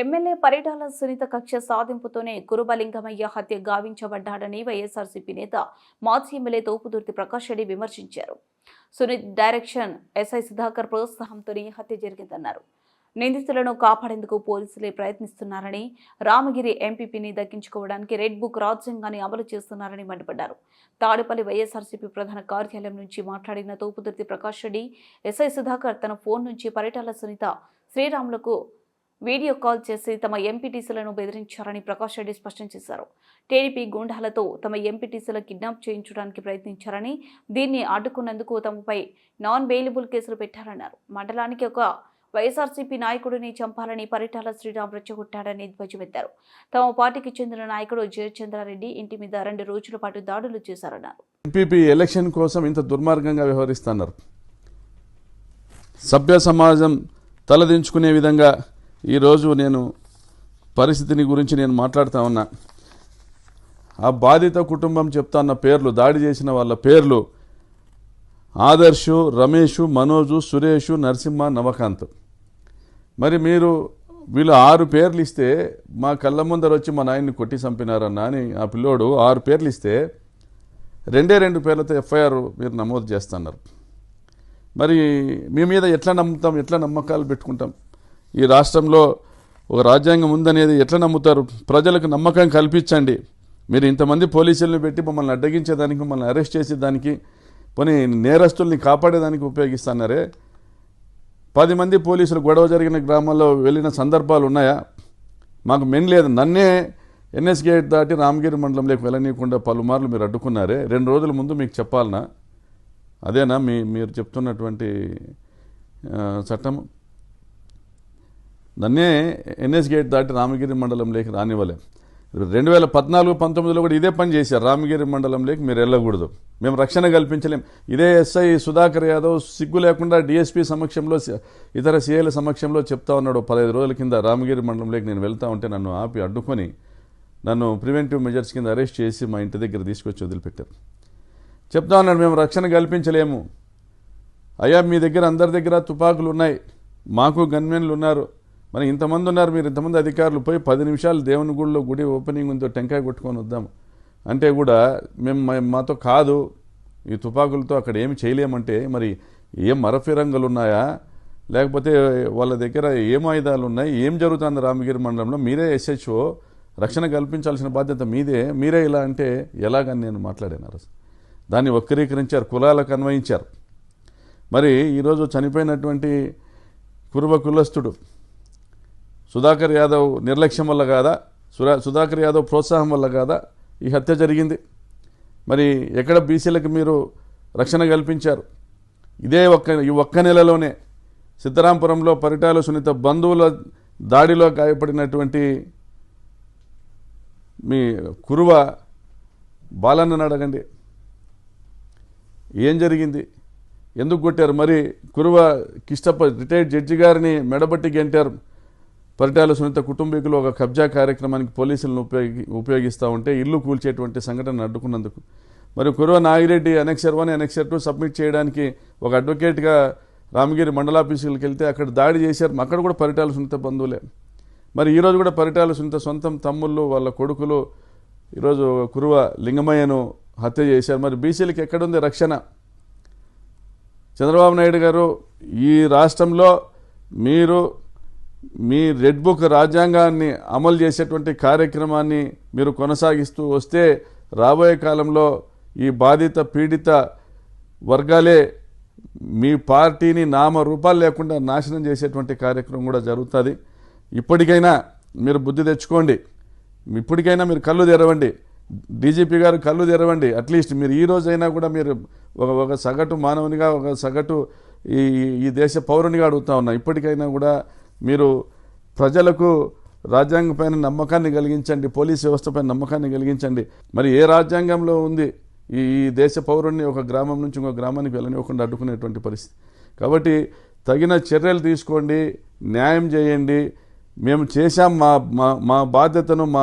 MLA Paritala Sunitha కక్ష సాధింపుతోనే కురుబలింగమయ్య హత్య గావించబడ్డాడని వైఎస్ఆర్సీపీ నేత మాజీ ఎమ్మెల్యే తోపుదుర్తి ప్రకాష్ రెడ్డి విమర్శించారు. సునీత్ డైరెక్షన్ ఎస్ఐ సుధాకర్ ప్రోత్సాహంతోనే హత్య జరిగిందన్నారు. నిందితులను కాపాడేందుకు పోలీసులే ప్రయత్నిస్తున్నారని రామగిరి ఎంపీపీని దక్కించుకోవడానికి రెడ్ బుక్ రాజ్యాంగాన్ని అమలు చేస్తున్నారని మండిపడ్డారు. తాడేపల్లి వైఎస్ఆర్సీపీ ప్రధాన కార్యాలయం నుంచి మాట్లాడిన తోపుదుర్తి ప్రకాష్ రెడ్డి ఎస్ఐ సుధాకర్ తన ఫోన్ నుంచి పరిటాల సునీత శ్రీరాములకు వీడియో కాల్ చేసి తమ ఎంపీటీసీలను బెదిరించారని ప్రకాష్ రెడ్డి స్పష్టం చేశారు. టీడీపీ గుండాలతో తమ ఎంపీటీసీల కిడ్నాప్ చేయించడానికి ప్రయత్నించారని దీన్ని అడ్డుకున్నందుకు తమపై నాన్ బెయిలబుల్ కేసులు పెట్టారన్నారు. మండలానికి ఒక వైఎస్ఆర్సీపీ నాయకుడిని చంపాలని పరిటాల శ్రీరామ్ రెచ్చగొట్టాడని ధ్వజమెత్తారు. తమ పార్టీకి చెందిన నాయకుడు జయచంద్రారెడ్డి ఇంటి మీద రెండు రోజుల పాటు దాడులు చేశారన్నారు. ఎంపీపీ ఎలక్షన్ కోసం ఇంత దుర్మార్గంగా వ్యవహరిస్తున్నారు. సభ్య సమాజం తలదించుకునే విధంగా ఈరోజు నేను పరిస్థితిని గురించి నేను మాట్లాడుతూ ఉన్నా. ఆ బాధిత కుటుంబం చెప్తాన్న పేర్లు దాడి చేసిన వాళ్ళ పేర్లు ఆదర్శు రమేషు మనోజు సురేషు నరసింహ నవకాంత్. మరి మీరు వీళ్ళు ఆరు పేర్లు ఇస్తే మా కళ్ళ ముందర వచ్చి మా నాయన్ని కొట్టి చంపినారన్న అని ఆ పిల్లోడు ఆరు పేర్లు ఇస్తే రెండే రెండు పేర్లతో ఎఫ్ఐఆర్ మీరు నమోదు చేస్తున్నారు. మరి మీ మీద ఎట్లా నమ్ముతాం ఎట్లా నమ్మకాలు పెట్టుకుంటాం? ఈ రాష్ట్రంలో ఒక రాజ్యాంగం ఉందనేది ఎట్లా నమ్ముతారు? ప్రజలకు నమ్మకం కల్పించండి. మీరు ఇంతమంది పోలీసులను పెట్టి మమ్మల్ని అడ్డగించేదానికి మమ్మల్ని అరెస్ట్ చేసేదానికి పోనీ నేరస్తుల్ని కాపాడేదానికి ఉపయోగిస్తున్నారే? పది మంది పోలీసులు గొడవ జరిగిన గ్రామాల్లో వెళ్ళిన సందర్భాలు ఉన్నాయా? మాకు మెన్ లేదు. నన్నే ఎన్ఎస్ గేట్ దాటి రామగిరి మండలంలోకి వెళ్ళనీయకుండా పలుమార్లు మీరు అడ్డుకున్నారే? రెండు రోజుల ముందు మీకు చెప్పాలనా? అదేనా మీ మీరు చెప్తున్నటువంటి చట్టము? నన్నే ఎన్ఎస్ గేట్ దాటి రామగిరి మండలంలోకి రానివ్వలేం. రెండు వేల పద్నాలుగు పంతొమ్మిదిలో కూడా ఇదే పని చేశారు. రామగిరి మండలంలోకి మీరు వెళ్ళకూడదు. మేము రక్షణ కల్పించలేం. ఇదే ఎస్ఐ సుధాకర్ యాదవ్ సిగ్గు లేకుండా డిఎస్పీ సమక్షంలో ఇతర సీఐల సమక్షంలో చెప్తా ఉన్నాడు. పదహైదు రోజుల కింద రామగిరి మండలంలోకి నేను వెళ్తా ఉంటే నన్ను ఆపి అడ్డుకొని నన్ను ప్రివెంటివ్ మెజర్స్ కింద అరెస్ట్ చేసి మా ఇంటి దగ్గర తీసుకొచ్చి వదిలిపెట్టారు. చెప్తా ఉన్నాడు మేము రక్షణ కల్పించలేము. అయ్యా మీ దగ్గర అందరి దగ్గర తుపాకులు ఉన్నాయి. మాకు గన్మెన్లు ఉన్నారు. మనం ఇంతమంది ఉన్నారు మీరు ఇంతమంది అధికారులు పోయి పది నిమిషాలు దేవుని గుడిలో గుడి ఓపెనింగ్ ఉందో టెంకాయ కొట్టుకొని వద్దాము అంటే కూడా మేము మాతో కాదు ఈ తుపాకులతో అక్కడ ఏమి చేయలేమంటే మరి ఏం మరఫిరంగులు ఉన్నాయా? లేకపోతే వాళ్ళ దగ్గర ఏం ఆయుధాలు ఉన్నాయి? ఏం జరుగుతుంది రామగిరి మండలంలో? మీరే ఎస్హెచ్ఓ రక్షణ కల్పించాల్సిన బాధ్యత మీదే. మీరే ఇలా అంటే ఎలాగని నేను మాట్లాడాను దాన్ని వక్రీకరించారు కులాలకు అన్వయించారు. మరి ఈరోజు చనిపోయినటువంటి కురువ కులస్తుడు సుధాకర్ యాదవ్ నిర్లక్ష్యం వల్ల కాదా? సురా సుధాకర్ యాదవ్ ప్రోత్సాహం వల్ల కాదా? ఈ హత్య జరిగింది. మరి ఎక్కడ బీసీలకు మీరు రక్షణ కల్పించారు? ఇదే ఒక్క ఈ ఒక్క నెలలోనే సిద్ధరాంపురంలో పరిటాల సునీత బంధువుల దాడిలో గాయపడినటువంటి మీ కురువ బాలన్నను అడగండి. ఏం జరిగింది? ఎందుకు కొట్టారు? మరి కురువ కిష్టప్ప రిటైర్డ్ జడ్జి గారిని మెడబట్టి గెంటారు. పరిటాల సునీత కుటుంబీకులు ఒక కబ్జా కార్యక్రమానికి పోలీసులను ఉపయోగి ఉపయోగిస్తూ ఉంటే ఇల్లు కూల్చేటువంటి సంఘటన అడ్డుకున్నందుకు మరి Kuruva Nagireddy annexure one annexure two submit చేయడానికి ఒక అడ్వకేట్గా రామగిరి మండలాఫీసులకు వెళ్తే అక్కడ దాడి చేశారు. అక్కడ కూడా పరిటాల సునీత బంధువులే. మరి ఈరోజు కూడా పరిటాల సునీత సొంతం తమ్ముళ్ళు వాళ్ళ కొడుకులు ఈరోజు కురువ లింగమయ్యను హత్య చేశారు. మరి బీసీలకు ఎక్కడుంది రక్షణ? చంద్రబాబు నాయుడు గారు ఈ రాష్ట్రంలో మీరు మీ రెడ్ బుక్ రాజ్యాంగాన్ని అమలు చేసేటువంటి కార్యక్రమాన్ని మీరు కొనసాగిస్తూ వస్తే రాబోయే కాలంలో ఈ బాధిత పీడిత వర్గాలే మీ పార్టీని నామ రూపాలు లేకుండా నాశనం చేసేటువంటి కార్యక్రమం కూడా జరుగుతుంది. ఇప్పటికైనా మీరు బుద్ధి తెచ్చుకోండి. ఇప్పటికైనా మీరు కళ్ళు తెరవండి. డీజీపీ గారు కళ్ళు తెరవండి. అట్లీస్ట్ మీరు ఈ రోజైనా కూడా మీరు ఒక ఒక సగటు మానవునిగా ఒక సగటు ఈ ఈ దేశ పౌరునిగా అడుగుతా ఉన్నా. ఇప్పటికైనా కూడా మీరు ప్రజలకు రాజ్యాంగంపైన నమ్మకాన్ని కలిగించండి పోలీస్ వ్యవస్థపై నమ్మకాన్ని కలిగించండి. మరి ఏ రాజ్యాంగంలో ఉంది ఈ ఈ దేశ పౌరుణ్ణి ఒక గ్రామం నుంచి ఇంకో గ్రామానికి వెళ్ళనివ్వకుండా అడ్డుకునేటువంటి పరిస్థితి? కాబట్టి తగిన చర్యలు తీసుకోండి న్యాయం చేయండి. మేము చేశాం మా మా మా బాధ్యతను మా